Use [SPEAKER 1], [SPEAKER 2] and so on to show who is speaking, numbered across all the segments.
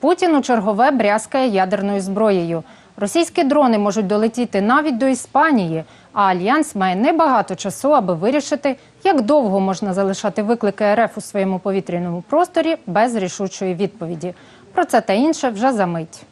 [SPEAKER 1] Путін у чергове брязкає ядерною зброєю. Російські дрони можуть долетіти навіть до Іспанії, а альянс має небагато часу, аби вирішити, як довго можна залишати виклики РФ у своєму повітряному просторі без рішучої відповіді. Про це та інше вже за мить.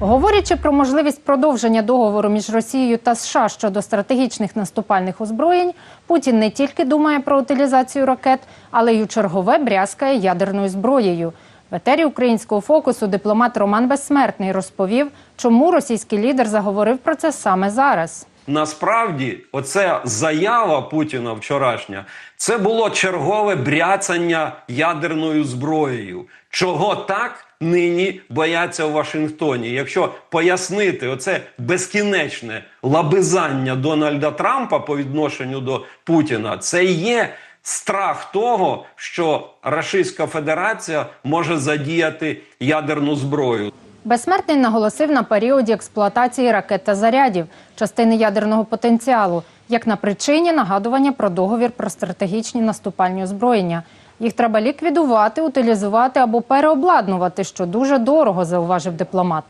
[SPEAKER 1] Говорячи про можливість продовження договору між Росією та США щодо стратегічних наступальних озброєнь, Путін не тільки думає про утилізацію ракет, але й у чергове брязкає ядерною зброєю. В етері українського фокусу дипломат Роман Безсмертний розповів, чому російський лідер заговорив про це саме зараз.
[SPEAKER 2] Насправді, оця заява Путіна вчорашня, це було чергове бряцання ядерною зброєю. Чого так нині бояться у Вашингтоні? Якщо пояснити оце безкінечне лабизання Дональда Трампа по відношенню до Путіна, це є страх того, що Російська Федерація може задіяти ядерну зброю.
[SPEAKER 1] Безсмертний наголосив на періоді експлуатації ракет та зарядів, частини ядерного потенціалу, як на причині нагадування про договір про стратегічні наступальні озброєння. Їх треба ліквідувати, утилізувати або переобладнувати, що дуже дорого, зауважив дипломат.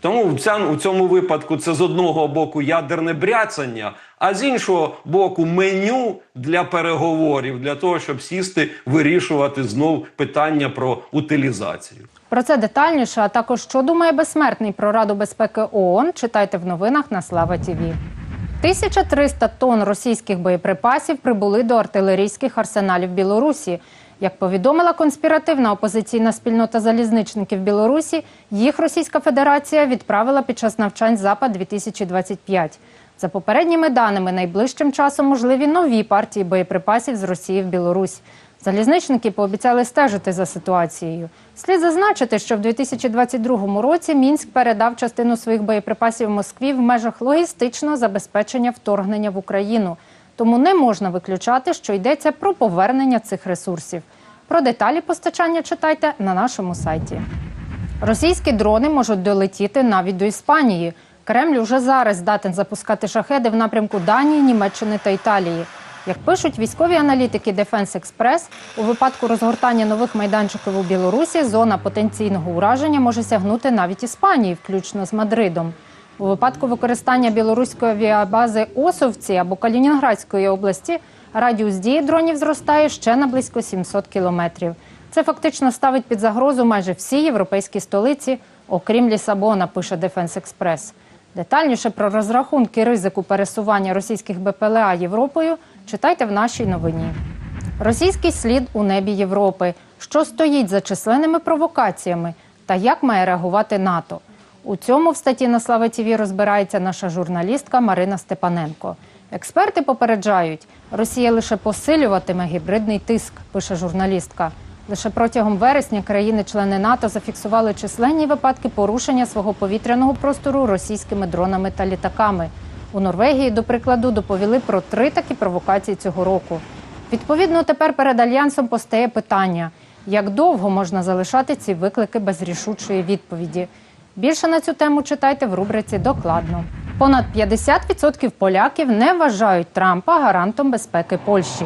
[SPEAKER 2] Тому у цьому випадку це з одного боку ядерне бряцання, а з іншого боку меню для переговорів, для того, щоб сісти, вирішувати знов питання про утилізацію.
[SPEAKER 1] Про це детальніше, а також що думає безсмертний про Раду безпеки ООН, читайте в новинах на Слава ТІВІ. 1300 тонн російських боєприпасів прибули до артилерійських арсеналів Білорусі. Як повідомила конспіративна опозиційна спільнота залізничників Білорусі, їх Російська Федерація відправила під час навчань Запад 2025 За попередніми даними, найближчим часом можливі нові партії боєприпасів з Росії в Білорусь. Залізничники пообіцяли стежити за ситуацією. Слід зазначити, що в 2022 році Мінськ передав частину своїх боєприпасів Москві в межах логістичного забезпечення вторгнення в Україну. Тому не можна виключати, що йдеться про повернення цих ресурсів. Про деталі постачання читайте на нашому сайті. Російські дрони можуть долетіти навіть до Іспанії. Кремль уже зараз здатен запускати шахеди в напрямку Данії, Німеччини та Італії. Як пишуть військові аналітики Defense Express, у випадку розгортання нових майданчиків у Білорусі зона потенційного ураження може сягнути навіть Іспанії, включно з Мадридом. У випадку використання білоруської авіабази Осовці або Калінінградської області радіус дії дронів зростає ще на близько 700 кілометрів. Це фактично ставить під загрозу майже всі європейські столиці, окрім Лісабона, пише Defense Express. Детальніше про розрахунки ризику пересування російських БПЛА Європою читайте в нашій новині. Російський слід у небі Європи. Що стоїть за численними провокаціями та як має реагувати НАТО? У цьому в статті на Слава ТІВІ розбирається наша журналістка Марина Степаненко. Експерти попереджають, Росія лише посилюватиме гібридний тиск, пише журналістка. Лише протягом вересня країни-члени НАТО зафіксували численні випадки порушення свого повітряного простору російськими дронами та літаками. У Норвегії, до прикладу, доповіли про три такі провокації цього року. Відповідно, тепер перед альянсом постає питання: як довго можна залишати ці виклики без рішучої відповіді? Більше на цю тему читайте в рубриці Докладно. Понад 50% поляків не вважають Трампа гарантом безпеки Польщі.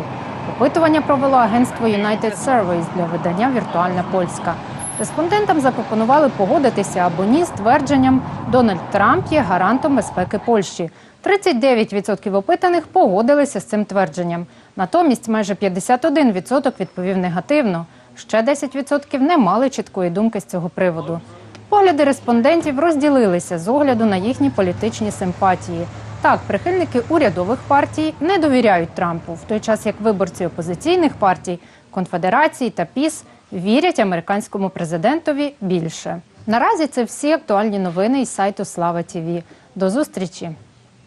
[SPEAKER 1] Опитування провело агентство United Surveys для видання Віртуальна Польська. Респондентам запропонували погодитися або ні з твердженням Дональд Трамп є гарантом безпеки Польщі. 39% опитаних погодилися з цим твердженням. Натомість майже 51% відповів негативно. Ще 10% не мали чіткої думки з цього приводу. Погляди респондентів розділилися з огляду на їхні політичні симпатії. Так, прихильники урядових партій не довіряють Трампу, в той час як виборці опозиційних партій, конфедерації та ПІС вірять американському президентові більше. Наразі це всі актуальні новини із сайту Слава ТІВІ. До зустрічі!